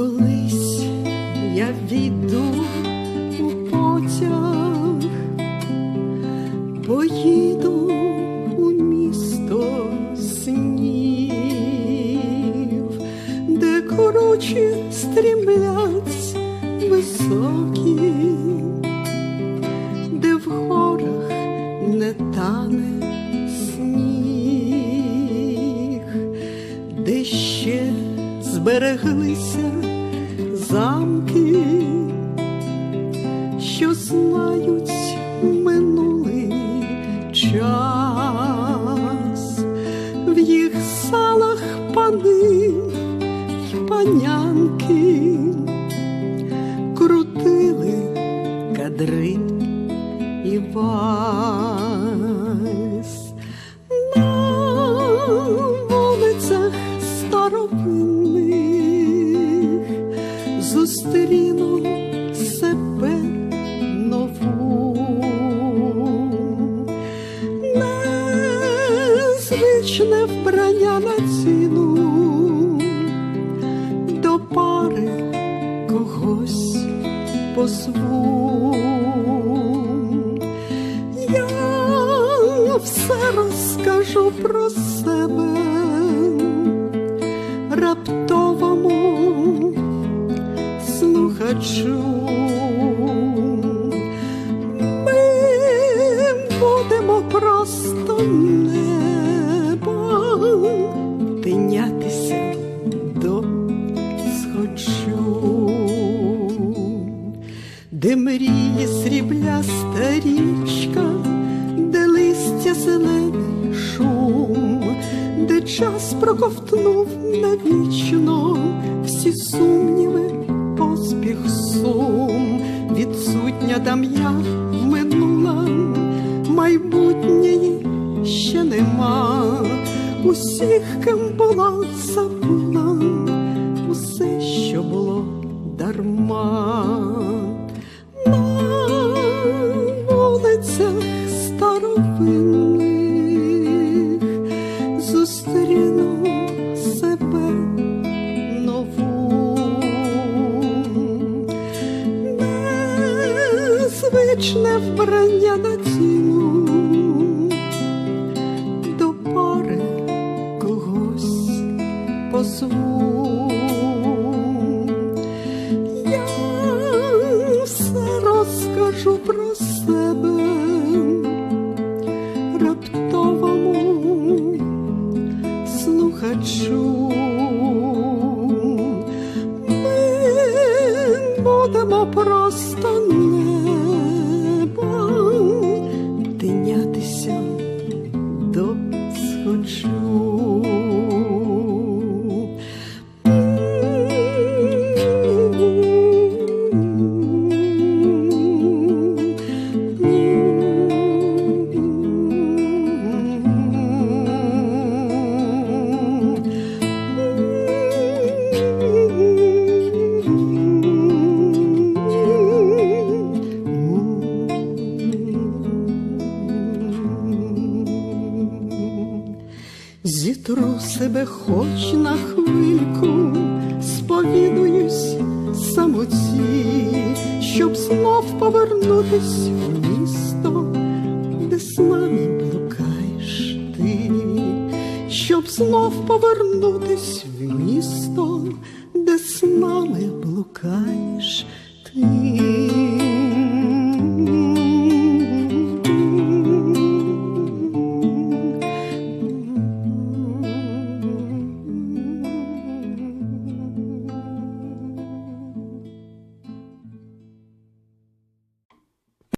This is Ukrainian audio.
Колись я війду у потяг, поїду у місто снів, де кручі стрімлять високі, де в горах не тане збереглися замки, що знають минулий час, в їх салах пани й панянки крутили кадриль і вальс вбрання на ціну до пари когось позву. Я все розкажу про себе раптовому слухачу. Де мріє срібляста річка, де листя зелений шум, де час проковтнув навічно всі сумніви, поспіх сум, відсутня там я минула, майбутньої ще нема, усіх, ким була забула, усе, що було дарма. Зустріну себе нову, незвичне вбрання на ціну до пари когось позву. Я все розкажу про себе просто Зітру себе хоч на хвильку, сповідуюсь самоті, щоб знов повернутись в місто, де нами блукаєш ти, щоб знов повернутись в місто, де з нами блукаєш ти.